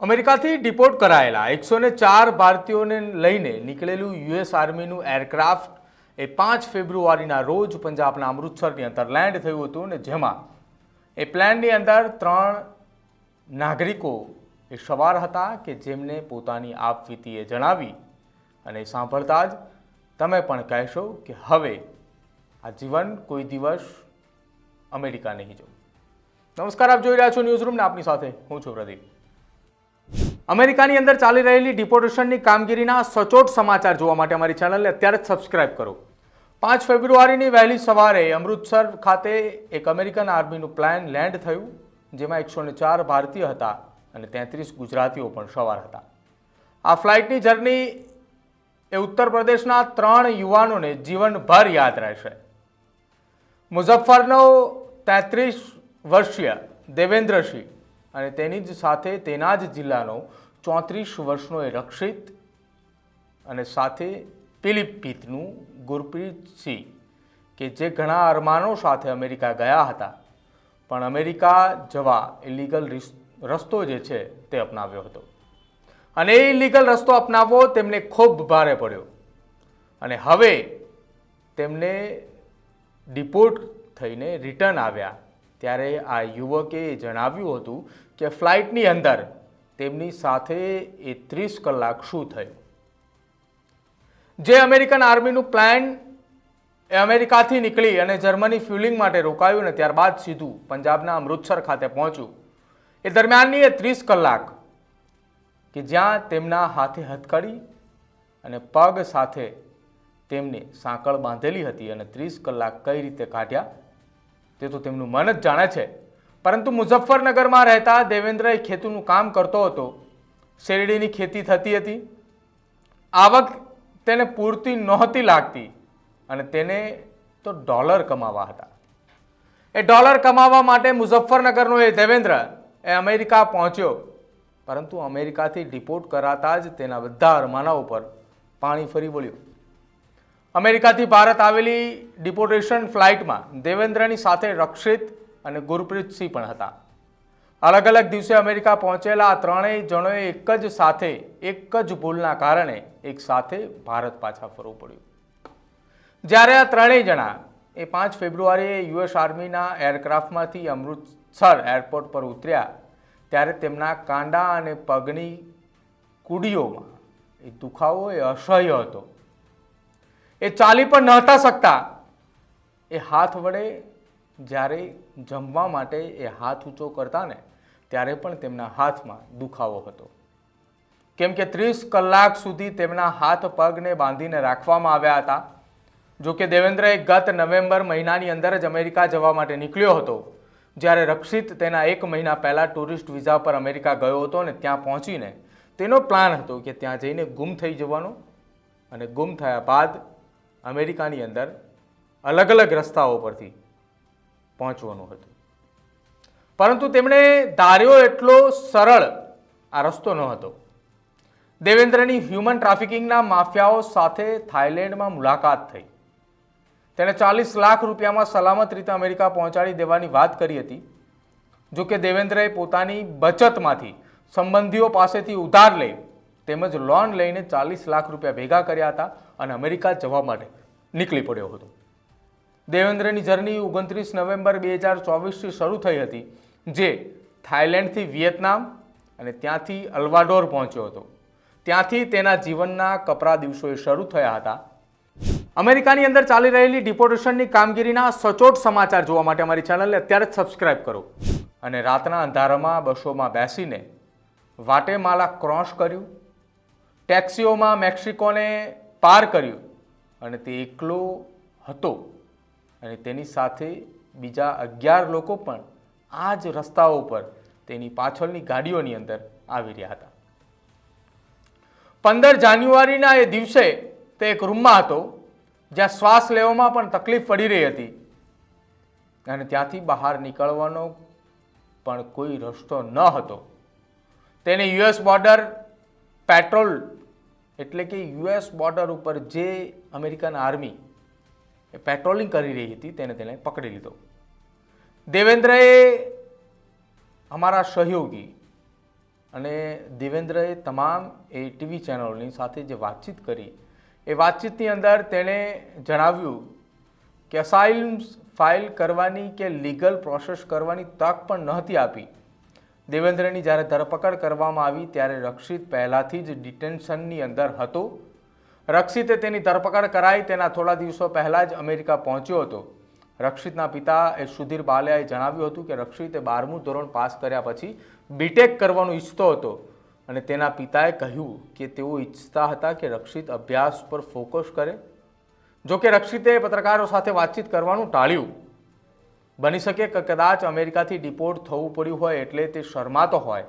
અમેરિકાથી ડિપોર્ટ કરાયેલા એકસો ને ચાર ભારતીયોને લઈને નીકળેલું યુએસ આર્મીનું એરક્રાફ્ટ એ પાંચ ફેબ્રુઆરીના રોજ પંજાબના અમૃતસરની અંદર લેન્ડ થયું હતું અને જેમાં એ પ્લેનની અંદર ત્રણ નાગરિકો એ સવાર હતા કે જેમને પોતાની આપવીતીએ જણાવી અને સાંભળતા જ તમે પણ કહેશો કે હવે આ જીવન કોઈ દિવસ અમેરિકા નહીં જવું. નમસ્કાર, આપ જોઈ રહ્યા છો ન્યૂઝ રૂમને આપની સાથે હું છું પ્રદીપ. અમેરિકાની અંદર ચાલી રહેલી ડિપોર્ટેશનની કામગીરીના સચોટ સમાચાર જોવા માટે અમારી ચેનલને અત્યારે જ સબસ્ક્રાઇબ કરો. પાંચ ફેબ્રુઆરીની વહેલી સવારે અમૃતસર ખાતે એક અમેરિકન આર્મીનું પ્લાન લેન્ડ થયું, જેમાં એકસો ચાર ભારતીય હતા અને તેત્રીસ ગુજરાતીઓ પણ સવાર હતા. આ ફ્લાઇટની જર્ની એ ઉત્તર પ્રદેશના ત્રણ યુવાનોને જીવનભર યાદ રહેશે. મુઝફ્ફરનો તેત્રીસ વર્ષીય દેવેન્દ્રસિંહ અને તેની જ સાથે તેના જ જિલ્લાનો ચોત્રીસ વર્ષનો એ રક્ષિત અને સાથે પિલિપિતનું ગુરપ્રીતસિંહ કે જે ઘણા અરમાનો સાથે અમેરિકા ગયા હતા. પણ અમેરિકા જવા ઇલીગલ રસ્તો જે છે તે અપનાવ્યો હતો. અને એ ઇલીગલ રસ્તો અપનાવવો તેમને ખૂબ ભારે પડ્યો. અને હવે તેમને ડિપોર્ટ થઈને રિટર્ન આવ્યા. ત્યારે આ યુવકે જણાવ્યું હતું કે ફ્લાઇટની અંદર તેમની સાથે એ ત્રીસ કલાક શું થયું? જે અમેરિકન આર્મીનું પ્લાન એ અમેરિકાથી નીકળી અને જર્મની ફ્યુલિંગ માટે રોકાયું ને ત્યારબાદ સીધું પંજાબના અમૃતસર ખાતે પહોંચ્યું. એ દરમિયાનની એ ત્રીસ કલાક કે જ્યાં તેમના હાથે હથકડી અને પગ સાથે તેમને સાંકળ બાંધેલી હતી અને ત્રીસ કલાક કઈ રીતે કાઢ્યા? તે તો તેમનું મન જ જાણે છે. પરંતુ મુઝફ્ફરનગરમાં રહેતા દેવેન્દ્ર એ ખેતીનું કામ કરતો હતો. શેરડીની ખેતી થતી હતી. આવક તેને પૂરતી નહોતી લાગતી અને તેને તો ડોલર કમાવા હતા. એ ડોલર કમાવા માટે મુઝફ્ફરનગરનો એ દેવેન્દ્ર એ અમેરિકા પહોંચ્યો. પરંતુ અમેરિકાથી ડિપોર્ટ કરાતા જ તેના બધા અરમાના ઉપર પાણી ફરી વળ્યું. અમેરિકાથી ભારત આવેલી ડિપોર્ટેશન ફ્લાઇટમાં દેવેન્દ્રની સાથે રક્ષિત અને ગુરપ્રીતસિંહ પણ હતા. અલગ અલગ દિવસે અમેરિકા પહોંચેલા આ ત્રણેય જણોએ એક જ સાથે, એક જ ભૂલના કારણે એક સાથે ભારત પાછા ફરવું પડ્યું. જ્યારે આ ત્રણેય જણા એ પાંચ ફેબ્રુઆરીએ યુએસ આર્મીના એરક્રાફ્ટમાંથી અમૃતસર એરપોર્ટ પર ઉતર્યા, ત્યારે તેમના કાંડા અને પગની કુડીઓમાં એ દુખાવો એ અસહ્ય હતો. એ ચાલી પણ નહોતા શકતા. એ હાથ વડે જ્યારે જમવા માટે એ હાથ ઊંચો કરતા ને, ત્યારે પણ તેમના હાથમાં દુખાવો હતો. કેમ કે ત્રીસ કલાક સુધી તેમના હાથ પગને બાંધીને રાખવામાં આવ્યા હતા. જો કે દેવેન્દ્રએ ગત નવેમ્બર મહિનાની અંદર જ અમેરિકા જવા માટે નીકળ્યો હતો, જ્યારે રક્ષિત તેના એક મહિના પહેલાં ટુરિસ્ટ વિઝા પર અમેરિકા ગયો હતો અને ત્યાં પહોંચીને તેનો પ્લાન હતો કે ત્યાં જઈને ગુમ થઈ જવાનો અને ગુમ થયા બાદ અમેરિકાની અંદર અલગ અલગ રસ્તાઓ પરથી પહોંચવાનું હતું. પરંતુ તેમણે ધાર્યો એટલો સરળ આ રસ્તો ન હતો. દેવેન્દ્રની હ્યુમન ટ્રાફિકિંગના માફિયાઓ સાથે થાઇલેન્ડમાં મુલાકાત થઈ. તેણે ચાલીસ લાખ રૂપિયામાં સલામત રીતે અમેરિકા પહોંચાડી દેવાની વાત કરી હતી જો કે દેવેન્દ્રએ પોતાની બચતમાંથી સંબંધીઓ પાસેથી ઉધાર લઈ તેમજ લોન લઈને ચાલીસ લાખ રૂપિયા ભેગા કર્યા હતા અને અમેરિકા જવા માટે નીકળી પડ્યો હતો. દેવેન્દ્રની જર્ની ઓગણત્રીસ નવેમ્બર બે હજાર ચોવીસથી શરૂ થઈ હતી, જે થાઇલેન્ડથી વિયેતનામ અને ત્યાંથી અલ્વાડોર પહોંચ્યો હતો. ત્યાંથી તેના જીવનના કપરા દિવસો શરૂ થયા હતા. અમેરિકાની અંદર ચાલી રહેલી ડિપોર્ટેશનની કામગીરીના સચોટ સમાચાર જોવા માટે અમારી ચેનલને અત્યારે જ સબસ્ક્રાઇબ કરો અને રાતના અંધારામાં બસોમાં બેસીને વાટેમાલા ક્રોસ કર્યું ટેક્સીઓમાં મેક્સિકોને પાર કર્યું અને તે એકલો હતો. અને તેની સાથે બીજા અગિયાર લોકો પણ આ જ રસ્તાઓ પર તેની પાછળની ગાડીઓની અંદર આવી રહ્યા હતા. પંદર જાન્યુઆરીના એ દિવસે તે એક રૂમમાં હતો, જ્યાં શ્વાસ લેવામાં પણ તકલીફ પડી રહી હતી. અને ત્યાંથી બહાર નીકળવાનો પણ કોઈ રસ્તો ન હતો. તેને યુએસ બોર્ડર પેટ્રોલ એટલે કે યુએસ બોર્ડર ઉપર જે અમેરિકન આર્મી એ પેટ્રોલિંગ કરી રહી હતી, તેને તેણે પકડી લીધો. દેવેન્દ્રએ અમારા સહયોગી અને દેવેન્દ્રએ તમામ એ ટીવી ચેનલોની સાથે જે વાતચીત કરી, એ વાતચીતની અંદર તેણે જણાવ્યું કે અસાઇલમ ફાઇલ કરવાની કે લીગલ પ્રોસેસ કરવાની તક પણ નહોતી આપી. દેવેન્દ્રની જ્યારે ધરપકડ કરવામાં આવી ત્યારે રક્ષિત પહેલાંથી જ ડિટેન્શનની અંદર હતો. રક્ષિતે તેની ધરપકડ કરાઈ તેના થોડા દિવસો પહેલાં જ અમેરિકા પહોંચ્યો હતો. રક્ષિતના પિતા એ સુધીર બાલિયાએ જણાવ્યું હતું કે રક્ષિતે બારમું ધોરણ પાસ કર્યા પછી બીટેક કરવાનું ઈચ્છતો હતો અને તેના પિતાએ કહ્યું કે તેઓ ઈચ્છતા હતા કે રક્ષિત અભ્યાસ પર ફોકસ કરે. જો કે રક્ષિતે પત્રકારો સાથે વાતચીત કરવાનું ટાળ્યું. બની શકે કે કદાચ અમેરિકાથી ડિપોર્ટ થવું પડ્યું હોય એટલે તે શરમાતો હોય,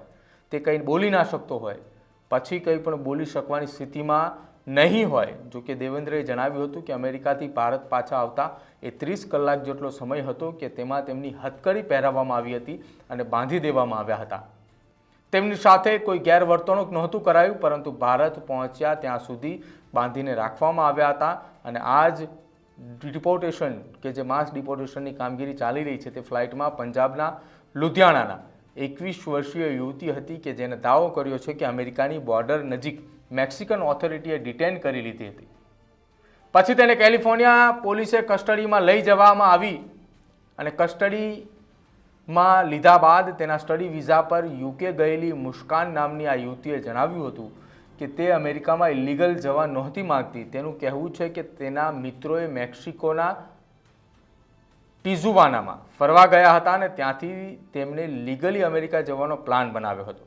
તે કંઈ બોલી ના શકતો હોય, પછી કંઈ પણ બોલી શકવાની સ્થિતિમાં નહીં હોય. જો કે દેવેન્દ્રએ જણાવ્યું હતું કે અમેરિકાથી ભારત પાછા આવતા એ ત્રીસ કલાક જેટલો સમય હતો કે તેમાં તેમની હથકડી પહેરાવવામાં આવી હતી અને બાંધી દેવામાં આવ્યા હતા. તેમની સાથે કોઈ ગેરવર્તણૂક નહોતું કરાયું, પરંતુ ભારત પહોંચ્યા ત્યાં સુધી બાંધીને રાખવામાં આવ્યા હતા અને આ જ ડિપોર્ટેશન કે જે માસ ડિપોર્ટેશનની કામગીરી ચાલી રહી છે તે ફ્લાઇટમાં પંજાબના લુધિયાણાના એકવીસ વર્ષીય યુવતી હતી કે જેને દાવો કર્યો છે કે અમેરિકાની બોર્ડર નજીક મેક્સિકન ઓથોરિટીએ ડિટેન કરી લીધી હતી. પછી તેને કેલિફોર્નિયા પોલીસે કસ્ટડીમાં લઈ જવામાં આવી અને કસ્ટડીમાં લીધા બાદ તેના સ્ટડી વિઝા પર યુકે ગયેલી મુસ્કાન નામની આ યુવતીએ જણાવ્યું હતું કે તે અમેરિકામાં ઇલીગલ જવા નહોતી માગતી. તેનું કહેવું છે કે તેના મિત્રોએ મેક્સિકોના ટિઝુવાનામાં ફરવા ગયા હતા અને ત્યાંથી તેમણે લીગલી અમેરિકા જવાનો પ્લાન બનાવ્યો હતો.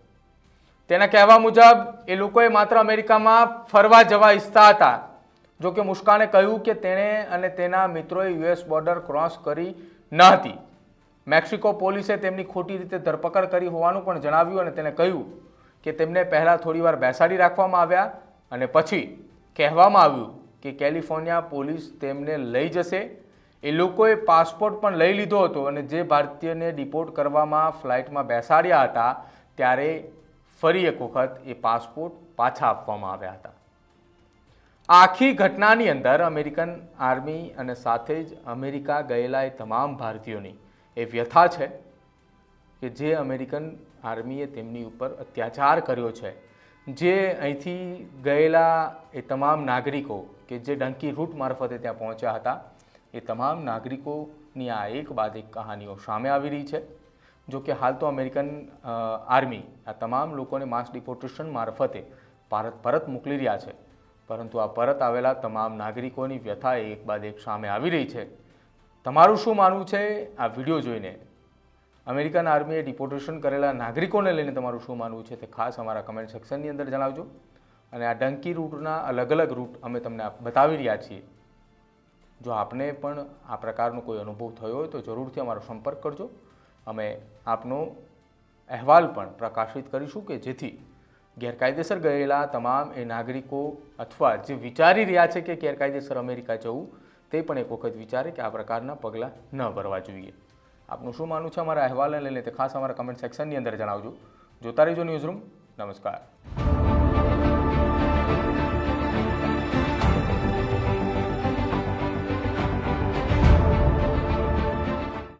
તેના કહેવા મુજબ, એ લોકોએ માત્ર અમેરિકામાં ફરવા જવા ઈચ્છતા હતા. જો કે મુસ્કાને કહ્યું કે તેણે અને તેના મિત્રોએ યુએસ બોર્ડર ક્રોસ કરી ન હતી. મેક્સિકો પોલીસે તેમની ખોટી રીતે ધરપકડ કરી હોવાનું પણ જણાવ્યું અને તેને કહ્યું કે તેમને પહેલાં થોડીવાર બેસાડી રાખવામાં આવ્યા અને પછી કહેવામાં આવ્યું કે કેલિફોર્નિયા પોલીસ તેમને લઈ જશે. એ લોકોએ પાસપોર્ટ પણ લઈ લીધો હતો અને જે ભારતીયને ડિપોર્ટ કરવામાં ફ્લાઇટમાં બેસાડ્યા હતા, ત્યારે ફરી એક વખત એ પાસપોર્ટ પાછા આપવામાં આવ્યા હતા. આખી ઘટનાની અંદર અમેરિકન આર્મી અને સાથે જ અમેરિકા ગયેલા એ તમામ ભારતીયોની. એ વ્યથા છે. કે જે અમેરિકન આર્મીએ તેમની ઉપર અત્યાચાર કર્યો છે. જે અહીંથી ગયેલા એ તમામ નાગરિકો કે જે ડંકી રૂટ મારફતે ત્યાં પહોંચ્યા હતા, એ તમામ નાગરિકોની આ એક બાદ એક કહાનીઓ સામે આવી રહી છે. જો કે હાલ તો અમેરિકન આર્મી આ તમામ લોકોને માસ ડિપોર્ટેશન મારફતે ભારત, પરત મોકલી રહ્યા છે. પરંતુ આ પરત આવેલા તમામ નાગરિકોની વ્યથા એક બાદ એક સામે આવી રહી છે. તમારું શું માનવું છે? આ વીડિયો જોઈને અમેરિકન આર્મીએ ડિપોર્ટેશન કરેલા નાગરિકોને લઈને તમારું શું માનવું છે તે ખાસ અમારા કમેન્ટ સેક્શનની અંદર જણાવજો. અને આ ડંકી રૂટના અલગ અલગ રૂટ અમે તમને બતાવી રહ્યા છીએ. જો આપને પણ આ પ્રકારનો કોઈ અનુભવ થયો હોય તો જરૂરથી અમારો સંપર્ક કરજો. અમે આપનો અહેવાલ પણ પ્રકાશિત કરીશું કે જેથી ગેરકાયદેસર ગયેલા તમામ એ નાગરિકો અથવા જે વિચારી રહ્યા છે કે ગેરકાયદેસર અમેરિકા જવું, તે પણ એક વખત વિચારે કે આ પ્રકારના પગલાં ન ભરવા જોઈએ. આપનું શું માનવું છે? અમારા અહેવાલને લઈને તે ખાસ અમારા કમેન્ટ સેક્શનની અંદર જણાવજો. જોતા રહેજો ન્યૂઝરૂમ નમસ્કાર.